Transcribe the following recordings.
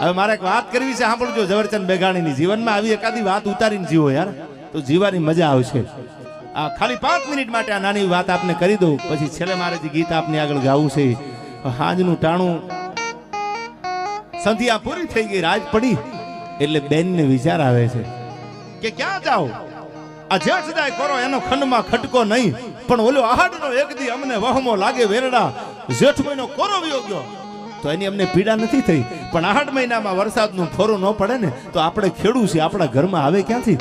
હવે મારે એક વાત કરવી છે, સાંભળજો, ઝવેરચંદ મેઘાણીની જીવનમાં આવી એકાદી વાત ઉતારીને જીવો યાર. તો જીવાની મજા આવશે. આ ખાલી પાંચ મિનિટ માટે આ નાની વાત આપને કરી દઉં, પછી છેલ્લે મારે જે ગીત આપને આગળ ગાવું છે હાંજનું ટાણું સંધ્યા પૂરી થઈ ગઈ, રાત પડી, એટલે બેનને વિચાર આવે છે કે ક્યાં જાઓ આ જેઠ જાય કરો, એનો ખંડમાં ખટકો નહીં, પણ ઓલો આહાડનો એક દી અમને વહમો લાગે વેરડા, જેઠ મહિનો કોરો વિયો તો એની અમને પીડા નથી થઈ. પણ આઠ મહિનામાં વરસાદનું ફોરું ન પડે ને, તો આપણે ખેડૂ છે આપણા ઘરમાં આવે ક્યાંથી?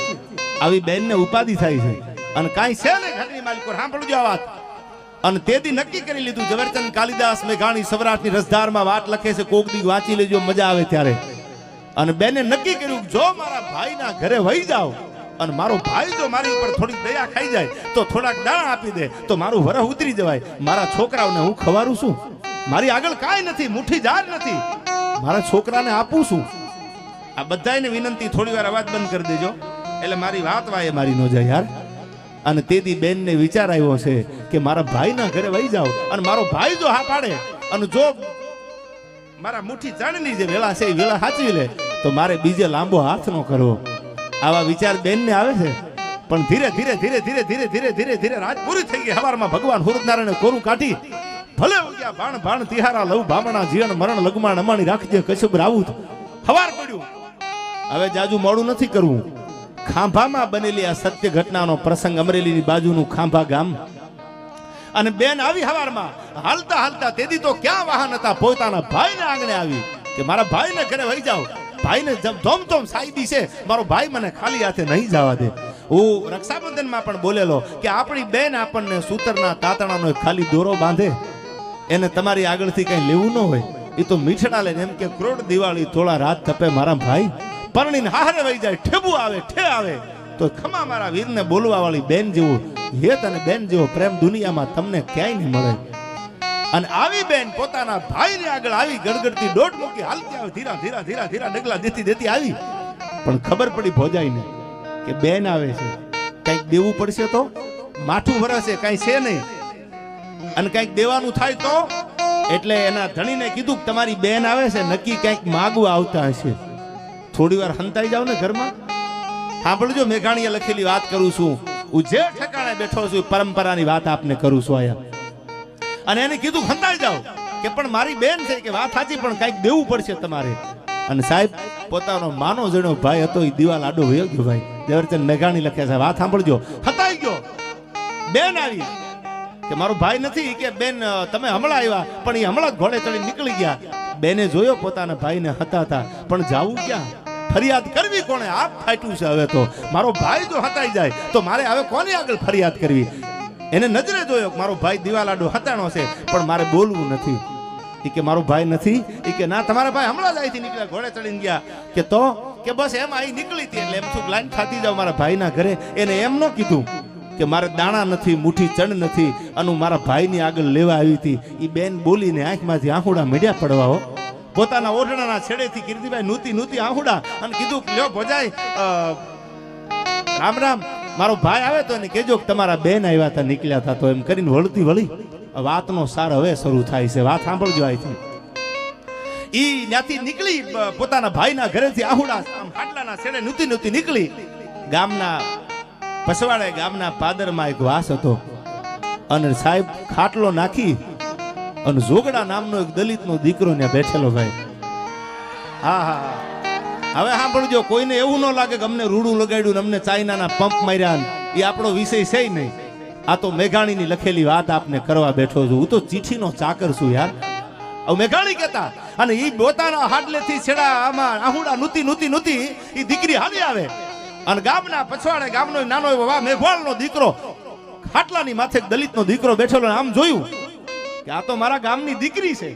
આવી બેનને ઉપાધિ થાય છે. અને કાંઈ છે ને ઘરની માલિકો, સાંભળજો આ વાત. અને તેથી નક્કી કરી લીધું ઝવેરચંદ કાલિદાસ મેઘાણી સૌરાષ્ટ્રની રસધારમાં વાત લખે છે, કોક દી વાંચી લેજો, મજા આવે ત્યારે. અને બેને નક્કી કર્યું જો મારા ભાઈના ઘરે વહી જાઓ, અને મારો ભાઈ જો મારી ઉપર થોડીક દયા ખાઈ જાય, તો થોડાક દાણા આપી દે, તો મારું વરહ ઉતરી જવાય. મારા છોકરાઓને હું ખવારું છું? મારી આગળ કાંઈ નથી, મુઠ્ઠી જાર નથી. મારા છોકરાને આપું છું. આ બધાને વિનંતી, થોડી વાર અવાજ બંધ કરી દેજો. એટલે મારી વાત વાય મારી ન જાય યાર. અને તેથી બેનને વિચાર આવ્યો છે કે મારા ભાઈના ઘરે વહી જાઓ અને મારો ભાઈ જો હા પાડે, અને જો મારા મુઠ્ઠી જાણની જે વેળા છે, એ વેળા સાચવી લે, તો મારે બીજે લાંબો હાથ નો કરવો. આવા વિચાર બેનને આવે છે. પણ ધીરે ધીરે ધીરે ધીરે ધીરે ધીરે ધીરે ધીરે રાત પૂરી થઈ ગઈ. હવારમાં ભગવાન હુરનારાયણે કોરું કાઢી ભલે ઉગ્યા ભાણ ભાણ તિહારા લવ, ભામણા જીવન, મરણ લગમાં અમાણી રાખજે કશુબ રાવું હવાર પડ્યું. હવે જાજુ મોડું નથી કરવું. ખાંભામાં બનેલી આ સત્ય ઘટનાનો પ્રસંગ અમરેલીની બાજુનું ખાંભા ગામ. અને બેન આવી હવારમાં, હાલતા હાલતા તેદી તો ક્યાં વાહન હતા? પોતાના ભાઈને આંગણે આવી કે મારા ભાઈને ઘરે વહી જાઓ. ભાઈને ધોમ ધોમ સાઈદી છે. મારો ભાઈ મને ખાલી હાથે નહીં જવા દે. હું રક્ષાબંધનમાં પણ બોલેલો કે આપણી બેન આપણને સૂતરના તાતણાનો ખાલી દોરો બાંધે. એને તમારી આગળથી કઈ લેવું ન હોય એ તો મીઠડા લઈને એમ કે ક્રોડ દિવાળી થોડા રાત તપે મારા ભાઈ, પરણીને હારે વહી જાય, ઠેબુ આવે, ઠે આવે. તો ખમા મારા વીરને બોલવા વાળી બેન જેવું, હેત અને બેન જેવો પ્રેમ દુનિયામાં તમને ક્યાંય નહીં મળે. અને આવી બેન પોતાના ભાઈને આગળ આવી ગડગડતી દોઢ મૂકી હાલતી આવે, ધીરા ધીરા ધીરા ધીરા ડગલા દેતી દેતી આવી. પણ ખબર પડી ભોજાઈને કે બેન આવે છે. કંઈક દેવું પડશે તો? માઠું ભરાશે કાંઈ છે નહીં. અને કંઈક દેવાનું થાય તો? એટલે એના ધણીને કીધું તમારી બેન આવે છે, નક્કી કંઈક માગવા આવતા હશે. થોડી વાર હંતાઈ જાવ ને ઘરમાં. સાંભળજો, મેઘાણીએ લખેલી વાત કરું છું. હું જે ઠેકાણે બેઠો છું પરંપરાની વાત આપને કરું છું આયા અને એને કીધું હંતાઈ જાવ કે પણ મારી બેન છે કે વાત સાચી, પણ કંઈક દેવું પડશે તમારે. અને સાહેબ, પોતાનો માનો જણો ભાઈ હતો એ દિવાલ આડો વયો ગયો ભાઈ. દેવરચંદ મેઘાણી લખે છે, વાત સાંભળજો. હતાઈ ગયો. બેન આવી. કે મારો ભાઈ નથી કે બેન તમે હમણાં આવ્યા, પણ એ હમણાં ઘોડે ચડી નીકળી ગયા. બેને જોયો પોતાના ભાઈને હતા હતા પણ જાવું ક્યાં? ફરિયાદ કરવી કોણે? આપ ફાટ્યું છે હવે તો. મારો ભાઈ જો હતાઈ જાય, તો મારે હવે કોની આગળ ફરિયાદ કરવી? એને નજરે જોયો મારો ભાઈ દિવાલાડો હતાણો છે, પણ મારે બોલવું નથી. એ કે મારો ભાઈ નથી? એ કે ના, તમારા ભાઈ હમણાં જ અહીંથી નીકળ્યા, ઘોડે ચડીને ગયા. કે તો? કે બસ એમ અહીં નીકળી હતી, એટલે એમ શું લાઈન ખાતી જાવ મારા ભાઈના ઘરે? એને એમ ન કીધું. કે મારે દાણા નથી, મુઠ્ઠી ચણ નથી, અને મારા ભાઈની આગળ લેવા આવી હતી. એ બેન બોલીને આંખમાંથી આંખોડા મેળ્યા પડવા પોતાના ઓઢણાના છેડેથી કીર્તિભાઈ નૂતી નૂતી આંખોડા અને કીધું લ્યો ભજાય રામ રામ, મારો ભાઈ આવે તો એને કહેજો કે તમારા બેન આવ્યા હતા, નીકળ્યા હતા, તો એમ કરીને વળતી વળી વાતનો સાર હવે શરૂ થાય છે. વાત સાંભળજો અહીંથી ઈ ત્યાંથી નીકળી પોતાના ભાઈના ઘરેથી આહુડા આમ ખાટલાના છેડે નૂતી નૂતી નીકળી. ગામના પસવાડે ગામના પાદરમાં એક વાસ હતો. અને સાહેબ ખાટલો નાખી અને જોગડા નામનો એક દલિતનો દીકરો ત્યાં બેઠેલો ભાઈ. હા હા હા. હવે સાંભળજો, કોઈને એવું ન લાગે કે અમને રૂડું લગાડ્યું ને અમને ચાઇનાના પંપ માર્યા એ આપણો વિષય છે નહીં. આ તો મેઘાણીની લખેલી વાત આપને કરવા બેઠો છું. હું તો ચીઠીનો ચાકર છું યાર. હવે મેઘાણી કહેતા. અને એ પોતાના હાડલેથી છેડા આમાં આહુડા નુતી નુતી નુતી એ દીકરી હાલી આવે. અને ગામના પછવાડે ગામનો નાનો એવો વા મેઘવાળનો દીકરો. ખાટલાની માથે દલિતનો દીકરો બેઠેલો આમ જોયું કે આ તો મારા ગામની દીકરી છે.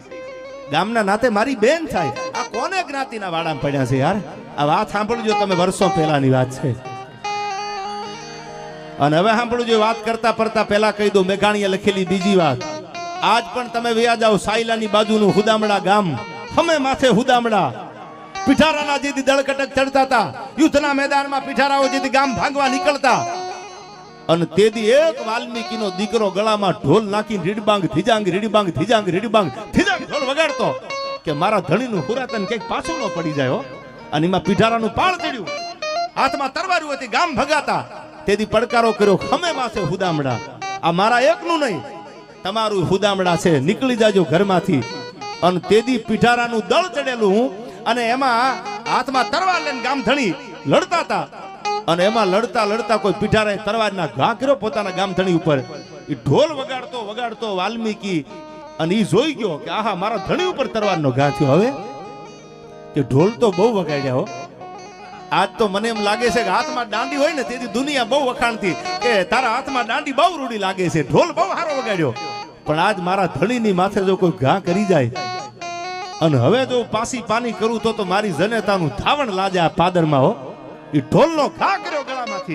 ગામના નાતે મારી બેન થાય. આ કોને જ્ઞાતિના વાડામાં પડ્યા છે યાર? આ વાત સાંભળજો, તમે વર્ષો પહેલાની વાત છે. અને હવે સાંભળજો વાત કરતા ફરતા પહેલા કહી દો મેઘાણીએ લખેલી બીજી વાત. આજ પણ તમે વ્યા જાઓ સાયલાની બાજુનું હુદામડા ગામ. હમે માથે હુદામડા પીઠારાના જેથી દળકટક ચડતા હતા. યુદ્ધના મેદાનમાં પિઠારાઓ જેથી ગામ ભાંગવા નીકળતા. અને તેથી એક વાલ્મીકીનો દીકરો ગળામાં ઢોલ નાખી રીડબાંગ ધીજાંગ રીડબાંગ ધીજાંગ રીડબાંગ ધીજાંગ ઢોલ વગાડતો કે મારા ધણીનું હુરાતન ક્યાંક પાછું ન પડી જાય અને એમાં પીઠારાનું પાળ ચડ્યું. હાથમાં તરવાર્યું હતી, ગામ ભગાતા. તેથી પડકારો કર્યો, ખમે માસે હુદામડા. આ મારા એકનું નહીં. તમારું હુદામડા છે. નીકળી જાજો ઘરમાંથી. અને તેદી પિઠારાનું દળ ચડેલું અને એમાં હાથમાં તરવાર લઈને ગામ ધણી લડતા હતા અને એમાં લડતા લડતા કોઈ પીઠારાએ તરવારના ઘા કર્યો પોતાના ગામ ધણી ઉપર એ ઢોલ વગાડતો વગાડતો વાલ્મીકી અને એ જોઈ ગયો કે આહા, મારા ધણી ઉપર તરવારનો ઘા થયો. હવે કે ઢોલ તો બહુ વગાડ્યા હો. આજ તો મને એમ લાગે છે કે હાથમાં દાંડી હોય ને તેથી દુનિયા બહુ વખાણતી. કે તારા હાથમાં દાંડી બહુ રૂડી લાગે છે. ઢોલ બહુ સારો વગાડ્યો. પણ આજ મારા ધણીની માથે જો કોઈ ઘા કરી જાય અને હવે જો પાસી પાની કરું તો તો મારી જનેતાનું ધાવણ લાજે આ પાદરમાં હો. એ ઢોલનો ઘા કર્યો ગળામાંથી.